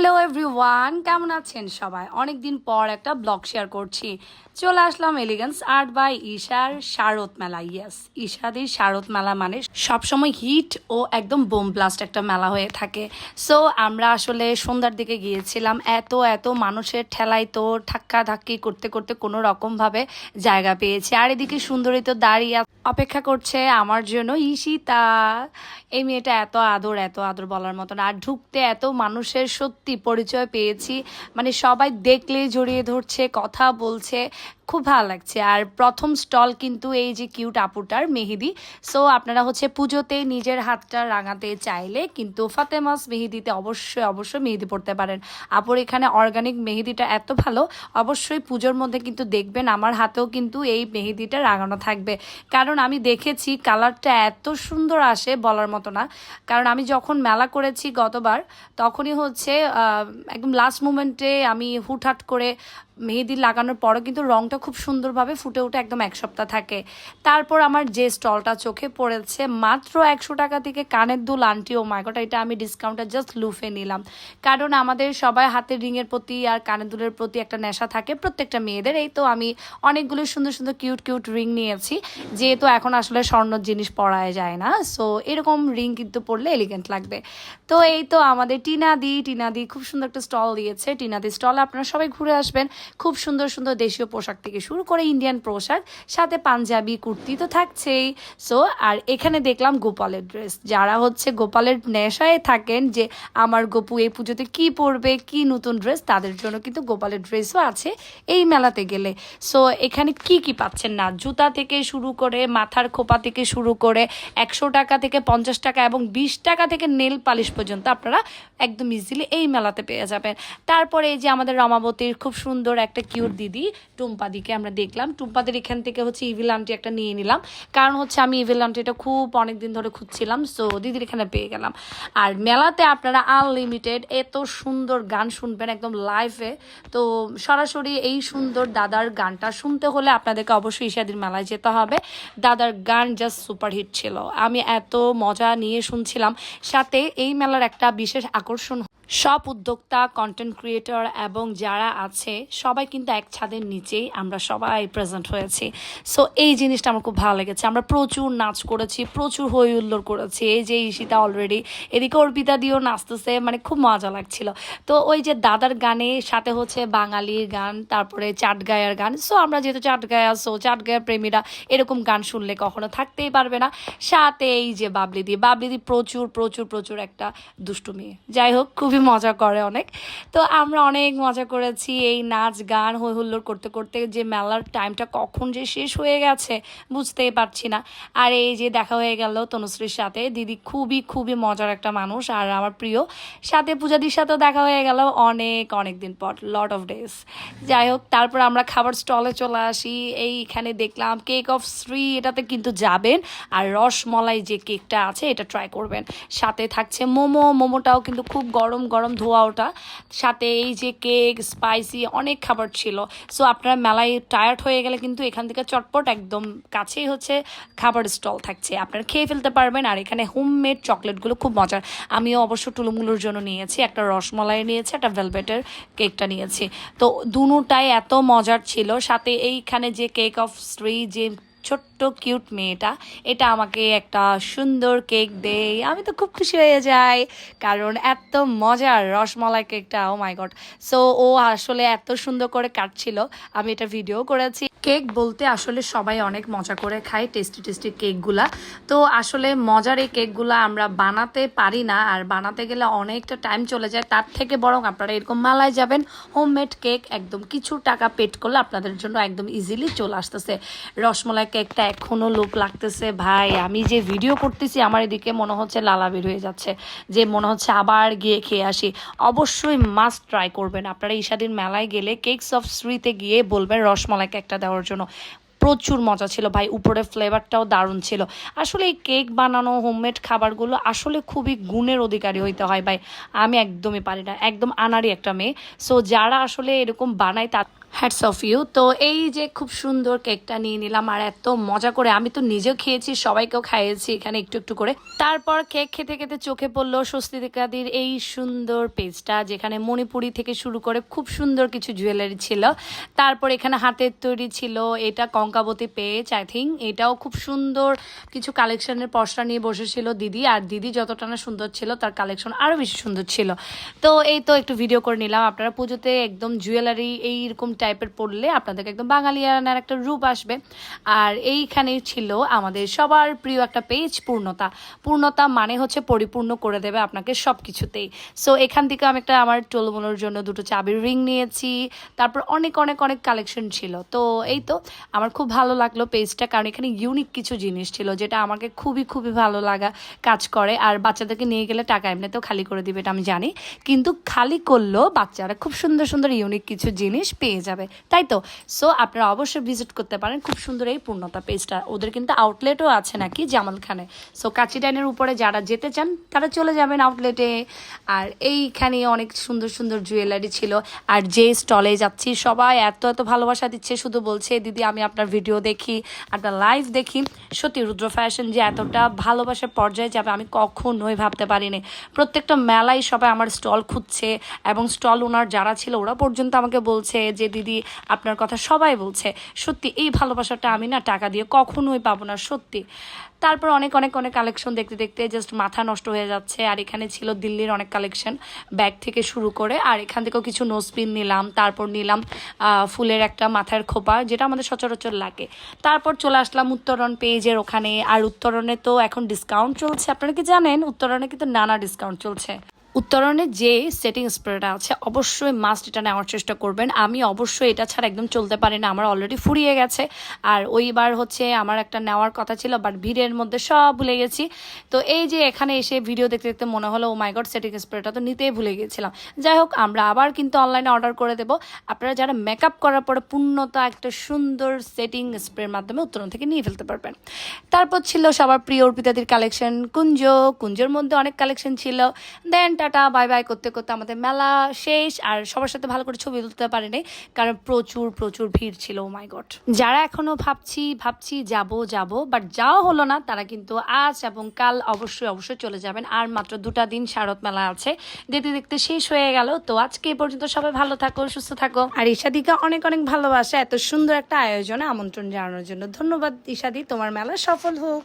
Hello everyone কেমন আছেন সবাই? অনেক দিন পর একটা ব্লগ শেয়ার করছি। চলে আসলাম এলিগেন্স আর্ট বাই ঈশার শারদ মেলা। ইয়েস ঈশাদির শারদ মেলা মানে সবসময় হিট ও একদম বোম ব্লাস্ট একটা মেলা হয়ে থাকে। সো আমরা আসলে সন্ধ্যার দিকে গিয়েছিলাম। এত এত মানুষের ঠেলাই তো ধাক্কা ধাক্কি করতে করতে কোনো রকমভাবে জায়গা পেয়েছি। আর এদিকে সুন্দরী তো দাঁড়িয়ে অপেক্ষা করছে আমার জন্য ঈশিতা। এই মেয়েটা এত আদর এত আদর বলার মতন। আর ঢুকতে এত মানুষের সত্যি পরিচয় পেয়েছি। মানে সবাই দেখলেই জড়িয়ে ধরছে, কথা বলছে, খুব ভালো লাগছে। আর প্রথম স্টল কিন্তু এই যে কিউট আপুটার মেহেদি। সো আপনারা হচ্ছে পুজোতে নিজের হাতটা রাঙাতে চাইলে কিন্তু ফাতেমাস মেহেদিতে অবশ্যই অবশ্যই মেহেদি পড়তে পারেন। আপুর এখানে অর্গানিক মেহেদিটা এত ভালো, অবশ্যই পুজোর মধ্যে কিন্তু দেখবেন আমার হাতেও কিন্তু এই মেহেদিটা রাঙানো থাকবে। কারণ আমি দেখেছি কালারটা এত সুন্দর আসে বলার মতো না। কারণ আমি যখন মেলা করেছি গতবার, তখনই হচ্ছে একদম লাস্ট মুমেন্টে আমি হুটহাট করে মেহেদি লাগানোর পরও কিন্তু রংটা খুব সুন্দরভাবে ফুটে উঠে একদম এক সপ্তাহ থাকে। তারপর আমার যে স্টলটা চোখে পড়েছে, মাত্র একশো টাকা থেকে কানের দুল, আন্টি, ও মাইকট এটা আমি ডিসকাউন্টে জাস্ট লুফে নিলাম। কারণ আমাদের সবাই হাতের রিংয়ের প্রতি আর কানের দুলের প্রতি একটা নেশা থাকে, প্রত্যেকটা মেয়েদের। এই তো আমি অনেকগুলো সুন্দর সুন্দর কিউট কিউট রিং নিয়েছি, যেহেতু এখন আসলে স্বর্ণর জিনিস পরায় যায় না সো এরকম রিং কিন্তু পরলে এলিগেন্ট লাগবে। তো এই তো আমাদের টিনাদি টিনাদি খুব সুন্দর একটা স্টল দিয়েছে। টিনাদি স্টলে আপনারা সবাই ঘুরে আসবেন। খুব সুন্দর সুন্দর দেশীয় পোশাক থেকে শুরু করে ইন্ডিয়ান পোশাক, সাথে পাঞ্জাবি, কুর্তি তো থাকছেই। সো আর এখানে দেখলাম গোপালের ড্রেস যারা হচ্ছে গোপালের নেশায় থাকেন যে আমার গোপু এই পুজোতে কি পরবে, কি নতুন ড্রেস তাদের জন্য কিন্তু গোপালের ড্রেসও আছে এই মেলাতে গেলে। সো এখানে কি কি পাচ্ছেন না? জুতা থেকে শুরু করে, মাথার খোপা থেকে শুরু করে, একশো টাকা থেকে পঞ্চাশ টাকা এবং বিশ টাকা থেকে নেল পালিশ পর্যন্ত আপনারা একদম ইজিলি এই মেলাতে পেয়ে যাবেন। তারপরে এই যে আমাদের রমাবতীর খুব সুন্দর একটা কিউট দিদি টুম্পাদিকে আমরা দেখলাম। টুম্পাদের এখান থেকে হচ্ছে ইভিল আন্টি একটা নিয়ে নিলাম। কারণ হচ্ছে আমি ইভিল আন্টিটা খুব অনেক দিন ধরে খুঁজছিলাম সো দিদির এখানে পেয়ে গেলাম। আর মেলাতে আপনারা আনলিমিটেড এত সুন্দর গান শুনবেন একদম লাইভে তো সরাসরি এই সুন্দর দাদার গানটা শুনতে হলে আপনাদেরকে অবশ্যই ঈশাদির মেলায় যেতে হবে। দাদার গান জাস্ট সুপারহিট ছিল। আমি এত মজা নিয়ে শুনছিলাম। সাথে এই মেলার একটা বিশেষ আকর্ষণ সব উদ্যোক্তা কন্টেন্ট ক্রিয়েটর এবং যারা আছে, সবাই কিন্তু এক ছাদের নিচেই আমরা সবাই প্রেজেন্ট হয়েছি। সো এই জিনিসটা আমার খুব ভালো লেগেছে। আমরা প্রচুর নাচ করেছি, প্রচুর হই হুল্লোড় করেছি। এই যে ঈশিতা অলরেডি এদিকে অর্পিতা দিয়েও নাচতেছে মানে খুব মজা লাগছিল। তো ওই যে দাদার গানে, সাথে হচ্ছে বাঙালির গান, তারপরে চাট গায়ার গান। সো আমরা যেহেতু চাট গায়া সো চাট গায়ার প্রেমীরা এরকম গান শুনলে কখনো থাকতেই পারবে না। সাথে এই যে বাবলিদি বাবলিদি প্রচুর প্রচুর প্রচুর একটা দুষ্টু মেয়ে যাই হোক, খুবই মজা করে অনেক। তো আমরা অনেক মজা করেছি এই নাচ গান হই হুল্লোড় করতে করতে যে মেলার টাইমটা কখন যে শেষ হয়ে গেছে বুঝতেই পারছি না। আর এই যে দেখা হয়ে গেল তনুশ্রীর সাথে, দিদি খুবই খুবই মজার একটা মানুষ আর আমার প্রিয়। সাথে পূজাদির সাথেও দেখা হয়ে গেল অনেক অনেক দিন পর লট অফ ডেজ যাই হোক, তারপর আমরা খাবার স্টলে চলে আসি। এইখানে দেখলাম কেক অফ শ্রী এটাতে কিন্তু যাবেন আর রসমলাই যে কেকটা আছে, এটা ট্রাই করবেন। সাথে থাকছে মোমো, মোমোটাও কিন্তু খুব গরম গরম ধোয়া ওটা, সাথে এই যে কেক, স্পাইসি অনেক খাবার ছিল। সো আপনারা মেলায় টায়ার্ড হয়ে গেলে কিন্তু এখান থেকে চটপট একদম কাছেই হচ্ছে খাবার স্টল থাকছে। আপনারা খেয়ে ফেলতে পারবেন আর এখানে হোমমেড চকলেটগুলো খুব মজার। আমিও অবশ্য টুলুমুলুর জন্য নিয়েছি, একটা রসমলাই নিয়েছি, একটা ভেলভেটের কেকটা নিয়েছি। তো দুটাই এত মজার ছিল, সাথে এইখানে যে কেক অফ শ্রী যে ছোট্ট কিউট মেয়েটা, এটা আমাকে একটা সুন্দর কেক দেয়। আমি তো খুব খুশি হয়ে যাই, কারণ এত মজার রসমালাই কেকটা ও মাই গড সো ও আসলে এত সুন্দর করে কাটছিল, আমি এটা ভিডিও করেছি। কেক বলতে আসলে সবাই অনেক মজা করে খায় টেস্টি টেস্টি কেকগুলা। তো আসলে মজার এই কেকগুলা আমরা বানাতে পারি না, আর বানাতে গেলে অনেকটা টাইম চলে যায়। তার থেকে বরং আপনারা এরকম মালায় যাবেন হোমমেড কেক একদম কিছু টাকা পেড করলে আপনাদের জন্য একদম ইজিলি চলে আসতেছে। রসমলাই কেকটা এখনও লোক লাগতেছে। ভাই, আমি যে ভিডিও করতেছি, আমার এদিকে মনে হচ্ছে লালা বের হয়ে যাচ্ছে। যে মনে হচ্ছে আবার গিয়ে খেয়ে আসি। অবশ্যই মাস্ট ট্রাই করবেন। আপনারা ঈশাদিন মেলায় গেলে কেকস অফ শ্রীতে গিয়ে বলবেন, রসমলাই কেকটা দেওয়ার জন্য প্রচুর মজা ছিল। ভাই উপরে ফ্লেভারটাও দারুণ ছিল। আসলে এই কেক বানানো হোমমেড খাবারগুলো আসলে খুবই গুণের অধিকারী হইতে হয় ভাই। আমি একদমই পারি না। একদম আনারই একটা মেয়ে। সো যারা আসলে এরকম বানায় তা হ্যাটস অফ ইউ তো এই যে খুব সুন্দর কেকটা নিয়ে নিলাম আর এত মজা করে আমি তো নিজেও খেয়েছি, সবাইকেও খাইয়েছি এখানে একটু একটু করে। তারপর কেক খেতে খেতে চোখে পড়ল স্বস্তিকাদির এই সুন্দর পেজটা, যেখানে মণিপুরি থেকে শুরু করে খুব সুন্দর কিছু জুয়েলারি ছিল। তারপর এখানে হাতের তৈরি ছিল, এটা কঙ্কাবতী পেজ আই থিঙ্ক এটাও খুব সুন্দর কিছু কালেকশনের পশরা নিয়ে বসেছিল দিদি, আর দিদি যতটা না সুন্দর ছিল, তার কালেকশন আরও বেশি সুন্দর ছিল। তো এই তো একটু ভিডিও করে নিলাম। আপনারা পুজোতে একদম জুয়েলারি এইরকম টাইপের পড়লে আপনাদেরকে একদম বাঙালিয়ানার একটা রূপ আসবে। আর এইখানে ছিল আমাদের সবার প্রিয় একটা পেজ, পূর্ণতা। পূর্ণতা মানে হচ্ছে পরিপূর্ণ করে দেবে আপনাকে সব কিছুতেই সো এখান থেকে আমি একটা আমার টোলমোলোর জন্য দুটো চাবির রিং নিয়েছি। তারপর অনেক অনেক অনেক কালেকশন ছিল। তো এই তো আমার খুব ভালো লাগল পেজটা, কারণ এখানে ইউনিক কিছু জিনিস ছিল যেটা আমাকে খুবই খুবই ভালো লাগা কাজ করে। আর বাচ্চাদেরকে নিয়ে গেলে টাকা এমনিতেও খালি করে দিবে এটা আমি জানি। কিন্তু খালি করলেও বাচ্চারা। খুব সুন্দর সুন্দর ইউনিক কিছু জিনিস পেয়ে যাবে। তাই তো? সো আপনারা অবশ্যই ভিজিট করতে পারেন। খুব সুন্দর এই পূর্ণতা পেজটা ওদের কিন্তু আউটলেটও আছে নাকি জামালখানে সো কাচি ডাইনের উপরে যারা যেতে চান, তারা চলে যাবেন আউটলেটে আর এইখানে অনেক সুন্দর সুন্দর জুয়েলারি ছিল। আর যে স্টলে যাচ্ছি, সবাই এত এত ভালোবাসা দিচ্ছে। শুধু বলছে, দিদি, আমি আপনার ভিডিও দেখি, আপনার লাইভ দেখি। সত্যি, রুদ্র ফ্যাশন যে এতটা ভালোবাসার পর্যায়ে যাবে, আমি কখনোই ভাবতে পারিনি। প্রত্যেকটা মেলায় সবাই আমার স্টল খুঁজছে। এবং স্টল ওনার যারা ছিল, ওরা পর্যন্ত আমাকে বলছে যে দিদি আপনার কথা সবাই বলছে, সত্যি এই ভালোবাসাটা আমি না টাকা দিয়ে কখনোই পাবো না, সত্যি। তারপর অনেক অনেক অনেক কালেকশন দেখতে দেখতে জাস্ট মাথা নষ্ট হয়ে যাচ্ছে, আর এখানে ছিল দিল্লির অনেক কালেকশন ব্যাগ থেকে শুরু করে, আর এখান থেকেও কিছু নোসপিন নিলাম, তারপর নিলাম ফুলের একটা মাথার খোপা, যেটা আমাদের সচরাচর লাগে। তারপর চলে আসলাম উত্তরণ পেজের ওখানে, আর উত্তরণে তো এখন ডিসকাউন্ট চলছে, আপনারা কি জানেন? উত্তরণে কিন্তু নানা ডিসকাউন্ট চলছে। উত্তরণের যে সেটিং স্প্রেটা আছে, অবশ্যই মাস্ট এটা নেওয়ার চেষ্টা করবেন। আমি অবশ্যই এটা ছাড়া একদম চলতে পারি না, আমার অলরেডি ফুরিয়ে গেছে। আর ওইবার হচ্ছে আমার একটা নেওয়ার কথা ছিল বাট ভিড়ের মধ্যে সব ভুলে গেছি। তো এই যে এখানে এসে ভিডিও দেখতে দেখতে মনে হলো ও মাই গড সেটিং স্প্রেটা তো নিতেই ভুলে গিয়েছিলাম যাই হোক, আমরা আবার কিন্তু অনলাইনে অর্ডার করে দেবো। আপনারা যারা মেকআপ করার পরে পূর্ণতা একটা সুন্দর সেটিং স্প্রের মাধ্যমে উত্তরণ থেকে নিয়ে ফেলতে পারবেন। তারপর ছিল সবার প্রিয় অর্পিতাদির কালেকশন কুঞ্জ। কুঞ্জের মধ্যে অনেক কালেকশন ছিল। দেন টাটা বাই বাই করতে করতে আমাদের মেলা শেষ। আর সবার সাথে ভালো করে ছবি তুলতে পারিনি, কারণ প্রচুর প্রচুর ভিড় ছিল মাই গড যারা এখনও ভাবছি ভাবছি যাব যাব বাট যাওয়া হলো না, তারা কিন্তু আজ এবং কাল অবশ্যই অবশ্যই চলে যাবেন। আর মাত্র দুটা দিন শারদ মেলা আছে, দেখতে দেখতে শেষ হয়ে গেল। তো আজকে পর্যন্ত সবাই ভালো থাকো, সুস্থ থাকো। আর ঈশাদিকে অনেক অনেক ভালোবাসা, এত সুন্দর একটা আয়োজনে আমন্ত্রণ জানানোর জন্য। ধন্যবাদ ঈশাদি, তোমার মেলা সফল হোক।